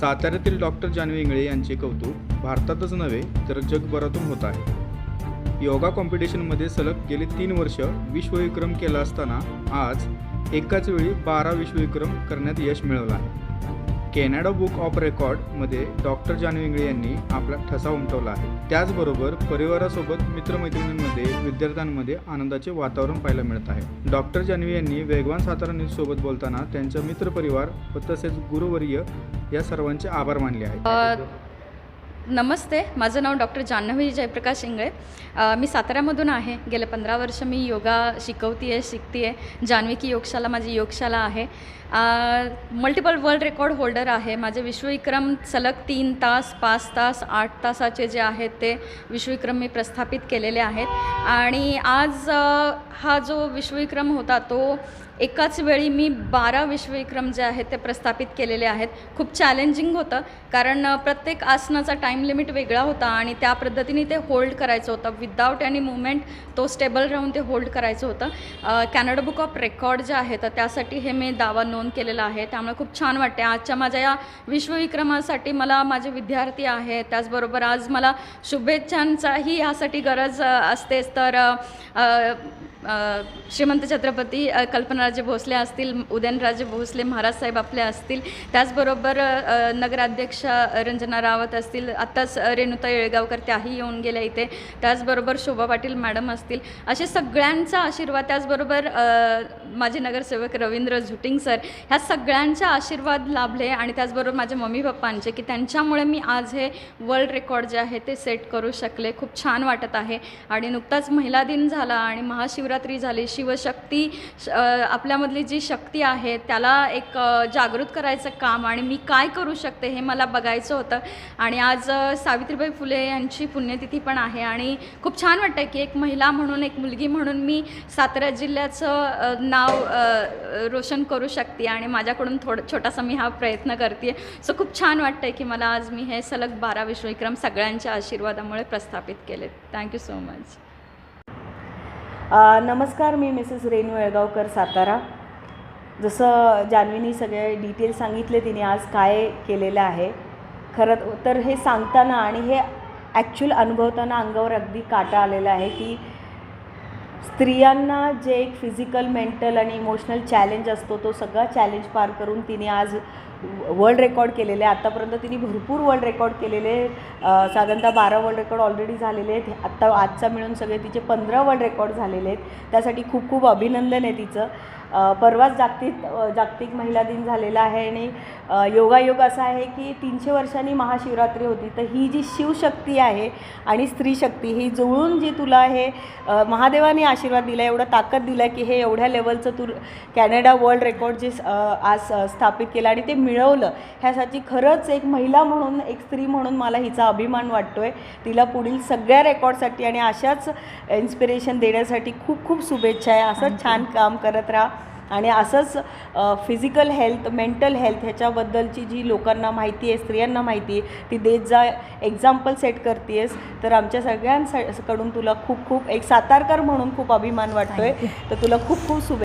साताऱ्यातील डॉक्टर जानवी इंगळे यांचे कौतुक भारतातच नव्हे तर जगभरातून होत आहे. योगा कॉम्पिटिशनमध्ये सलग गेले तीन वर्ष विश्वविक्रम केला असताना आज एकाच वेळी बारा विश्वविक्रम करण्यात यश मिळवलं आहे. कॅनडा बुक ऑफ रेकॉर्डमध्ये डॉक्टर जानवी इंगळे यांनी आपला ठसा उमटवला आहे. त्याचबरोबर परिवारासोबत मित्रमैत्रिणींमध्ये विद्यार्थ्यांमध्ये आनंदाचे वातावरण पाहायला मिळत आहे. डॉक्टर जानवी यांनी वेगवान सातारा न्यूज सोबत बोलताना त्यांचा मित्रपरिवार व तसेच गुरुवर्य या सर्वांचे आभार मानले आहेत. नमस्ते माझं नाव डॉक्टर जान्हवी जयप्रकाश इंगळे. मी साताऱ्यामधून आहे. गेले पंधरा वर्ष मी योगा शिकवते आहे शिकते आहे जान्हवी योगशाला माझी योगशाला आहे. मल्टिपल वर्ल्ड रेकॉर्ड होल्डर आहे. माझे विश्वविक्रम सलग तीन तास पाच तास आठ तासाचे जे आहेत ते विश्वविक्रम मी प्रस्थापित केलेले आहेत. आणि आज हा जो विश्वविक्रम होता तो एकाच वेळी मी बारा विश्वविक्रम जे आहेत ते प्रस्थापित केलेले आहेत. खूप चॅलेंजिंग होतं कारण प्रत्येक आसनाचा टाईम लिमिट वेगळा होता आणि त्या पद्धतीने ते होल्ड करायचं होतं. विदाऊट एनी मुवमेंट तो स्टेबल राहून ते होल्ड करायचं होतं. कॅनडा बुक ऑफ रेकॉर्ड जे आहे तर त्यासाठी हे मी दावा नोंद केलेला आहे. त्यामुळे खूप छान वाटते आजच्या माझ्या या विश्वविक्रमासाठी मला माझे विद्यार्थी आहे त्याचबरोबर आज मला शुभेच्छांचाही यासाठी गरज असतेच. तर श्रीमंत छत्रपती कल्पनाराजे भोसले असतील उदयनराजे भोसले महाराज साहेब आपले असतील. त्याचबरोबर नगराध्यक्ष रंजना रावत असतील. आत्ताच रेणुता येळगावकर त्याही येऊन गेल्या इथे. त्याचबरोबर शोभा पाटील मॅडम असतील. असे सगळ्यांचा आशीर्वाद त्याचबरोबर माझे नगरसेवक रवींद्र झुटिंग सर ह्या सगळ्यांचा आशीर्वाद लाभले आणि त्याचबरोबर माझ्या मम्मी पप्पांचे की त्यांच्यामुळे मी आज हे वर्ल्ड रेकॉर्ड जे आहे ते सेट करू शकले. खूप छान वाटत आहे. आणि नुकताच आज महिला दिन झाला आणि महाशिवरात्री झाली. शिवशक्ती श- आपल्यामधली जी शक्ती आहे त्याला एक जागृत करायचं काम आणि मी काय करू शकते हे मला बघायचं होतं. आणि आज सावित्रीबाई फुले यांची पुण्यतिथी पण आहे आणि खूप छान वाटतं की एक महिला म्हणून एक मुलगी म्हणून मी सातारा जिल्ह्याचं नाव रोशन करू शकते आणि माझ्याकडून थोडं छोटासा मी हा प्रयत्न करते सो खूप छान वाटतं की मला आज मी हे सलग बारा विश्वविक्रम सगळ्यांच्या आशीर्वादामुळे प्रस्थापित केले थँक्यू सो मच नमस्कार मी मिसेस रेणू येळगावकर सातारा. जसं जान्हवीनी सगळे डिटेल सांगितले तिने आज काय केलेलं आहे. खरं तर हे सांगताना आणि हे ॲक्च्युअल अनुभवताना अंगावर अगदी काटा आलेला आहे की स्त्रियांना जे एक फिजिकल मेंटल आणि इमोशनल चॅलेंज असतो तो सगळा चॅलेंज पार करून तिने आज वर्ल्ड रेकॉर्ड केलेले आहे. आत्तापर्यंत तिने भरपूर वर्ल्ड रेकॉर्ड केलेले साधारणतः बारा वर्ल्ड रेकॉर्ड ऑलरेडी झालेले आहेत. आत्ता आजचा मिळून सगळे तिचे पंधरा वर्ल्ड रेकॉर्ड झालेले आहेत. त्यासाठी खूप खूप अभिनंदन आहे तिचं. परवाच जागतिक जागतिक महिला दिन झालेला आहे आणि योगायोग असा आहे की तीनशे वर्षांनी महाशिवरात्री होती. तर ही जी शिवशक्ती आहे आणि स्त्री शक्ती ही जुळून जी तुला हे महादेवाने आशीर्वाद दिला एवढा ताकद दिला की हे एवढ्या लेवलचं तू कॅनडा वर्ल्ड रेकॉर्ड जे आज स्थापित केलं आणि ते मिळवलं ह्यासाठी खरंच एक महिला म्हणून एक स्त्री म्हणून मला हिचा अभिमान वाटतो आहे तिला पुढील सगळ्या रेकॉर्डसाठी आणि अशाच इन्स्पिरेशन देण्यासाठी खूप खूप शुभेच्छा आहे. असंच छान काम करत राहा. आणि असंच फिजिकल हेल्थ मेंटल हेल्थ ह्याच्याबद्दलची जी लोकांना माहिती आहे स्त्रियांना माहिती आहे ती देत जा एक्झाम्पल सेट करतेस तर आमच्या सगळ्यांकडून तुला खूप खूप एक सातारकर म्हणून खूप अभिमान वाटतोय. तर तुला खूप खूप शुभे